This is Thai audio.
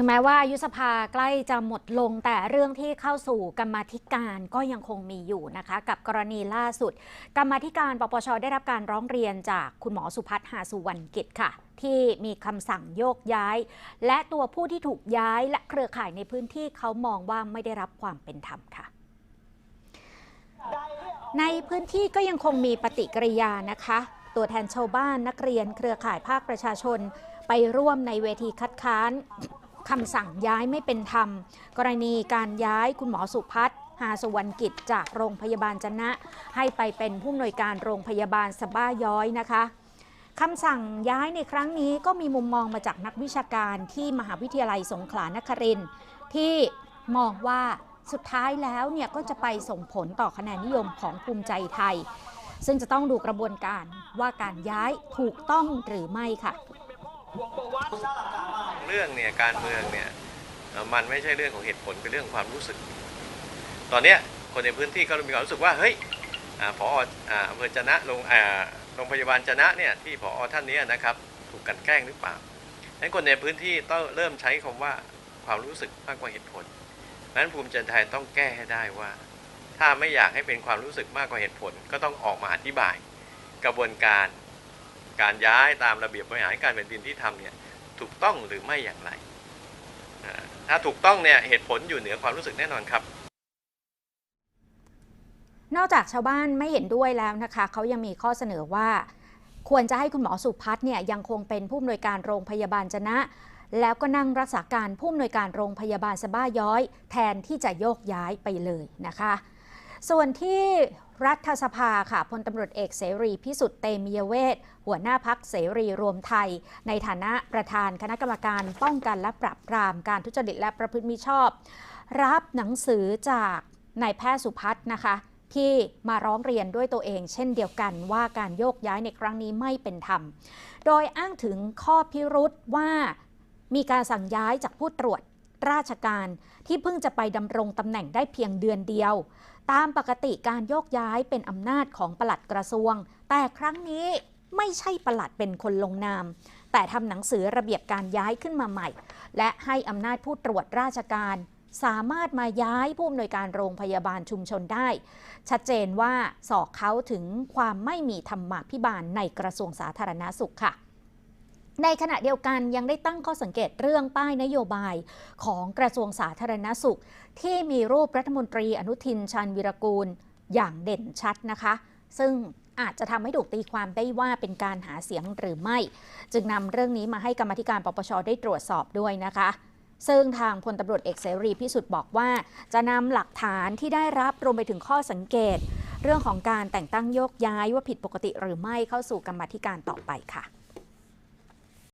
ถึงแม้ว่ายุสภาใกล้จะหมดลงแต่เรื่องที่เข้าสู่กรรมธิการก็ยังคงมีอยู่นะคะ กับกรณีล่าสุด กรรมธิการปปชได้รับการร้องเรียนจากคุณหมอสุพัฒน์หาสุวรรณกิจค่ะ ที่มีคำสั่งโยกย้าย และตัวผู้ที่ถูกย้ายและเครือข่ายในพื้นที่เขามองว่าไม่ได้รับความเป็นธรรมค่ะในพื้นที่ก็ยังคงมีปฏิกิริยานะคะ ตัวแทนชาวบ้านนักเรียนเครือข่ายภาคประชาชนไปร่วมในเวทีคัดค้าน คำสั่งย้ายไม่เป็นธรรม กรณีการย้ายคุณหมอสุพัฒน์หาสวรรณกิจจากโรงพยาบาลจนะ ให้ไปเป็นผู้อำนวยการโรงพยาบาลสบ้าย้อยนะคะคำสั่งย้ายในครั้งนี้ก็มีมุมมองมาจากนักวิชาการที่มหาวิทยาลัยสงขลานครินที่มองว่าสุดท้ายแล้วเนี่ยก็จะไปส่งผลต่อคะแนนนิยมของภูมิใจไทย ซึ่งจะต้องดูกระบวนการว่าการย้ายถูกต้องหรือไม่ค่ะ เรื่องเนี่ยการเมืองเนี่ยมันไม่ใช่เรื่องของเหตุผลเป็นเรื่องความรู้สึก ตอนเนี้ยคนในพื้นที่ก็มีความรู้สึกว่าเฮ้ยอาพออ่าอำเภอจนะโรงอ่าโรงพยาบาลจนะเนี่ยที่พอท่านนี้นะครับถูกกันแกล้งหรือเปล่าดังนั้นคนในพื้นที่ต้องเริ่มใช้คำว่าความรู้สึกมากกว่าเหตุผลดังนั้นภูมิใจไทยต้องแก้ให้ได้ว่า ถ้าไม่อยากให้เป็นความรู้สึกมากกว่าเหตุผล ก็ต้องออกมาอธิบาย กระบวนการ การย้ายตามระเบียบบริหารการแผ่นดินที่ทำเนี่ยถูกต้องหรือไม่อย่างไร ถ้าถูกต้องเนี่ยเหตุผลอยู่เหนือความรู้สึกแน่นอนครับนอกจากชาวบ้านไม่เห็นด้วยแล้วนะคะเขายังมีข้อเสนอว่า ควรจะให้คุณหมอสุพัฒน์เนี่ยยังคงเป็นผู้อำนวยการโรงพยาบาลจนะ แล้วก็นั่งรักษาการผู้อำนวยการโรงพยาบาลสะบ้าย้อย แทนที่จะโยกย้ายไปเลยนะคะ ส่วนที่รัฐสภาค่ะพลตำรวจเอกเสรีพิสุทธิ์เตมียเวทหัวหน้าพักเสรีรวมไทย ในฐานะประธานคณะกรรมการป้องกันและปราบปรามการทุจริตและประพฤติมิชอบ รับหนังสือจากนายแพทย์สุพัฒน์นะคะที่มาร้องเรียนด้วยตัวเองเช่นเดียวกันว่าการโยกย้ายในครั้งนี้ไม่เป็นธรรม โดยอ้างถึงข้อพิรุษว่ามีการสั่งย้ายจากผู้ตรวจ ราชการที่เพิ่งจะไปดำรงตำแหน่งได้เพียงเดือนเดียว ตามปกติการโยกย้ายเป็นอำนาจของปลัดกระทรวง แต่ครั้งนี้ไม่ใช่ปลัดเป็นคนลงนาม แต่ทำหนังสือระเบียบการย้ายขึ้นมาใหม่ และให้อำนาจผู้ตรวจราชการ สามารถมาย้ายผู้อำนวยการโรงพยาบาลชุมชนได้ ชัดเจนว่าสอกเขาถึงความไม่มีธรรมาภิบาลในกระทรวงสาธารณสุขค่ะ ในขณะเดียวกันยังได้ตั้งข้อสังเกตเรื่องป้ายนโยบายของกระทรวงสาธารณสุข ที่มีรูปรัฐมนตรีอนุทินชาญวิรกูลอย่างเด่นชัดนะคะ ซึ่งอาจจะทำให้ถูกตีความได้ว่าเป็นการหาเสียงหรือไม่ จึงนำเรื่องนี้มาให้กรรมธิการปปชได้ตรวจสอบด้วยนะคะ ซึ่งทางพลตำรวจเอกเสรีพิสุทธิ์บอกว่า จะนำหลักฐานที่ได้รับรวมไปถึงข้อสังเกต เรื่องของการแต่งตั้งโยกย้ายว่าผิดปกติหรือไม่เข้าสู่กรรมธิการต่อไปค่ะ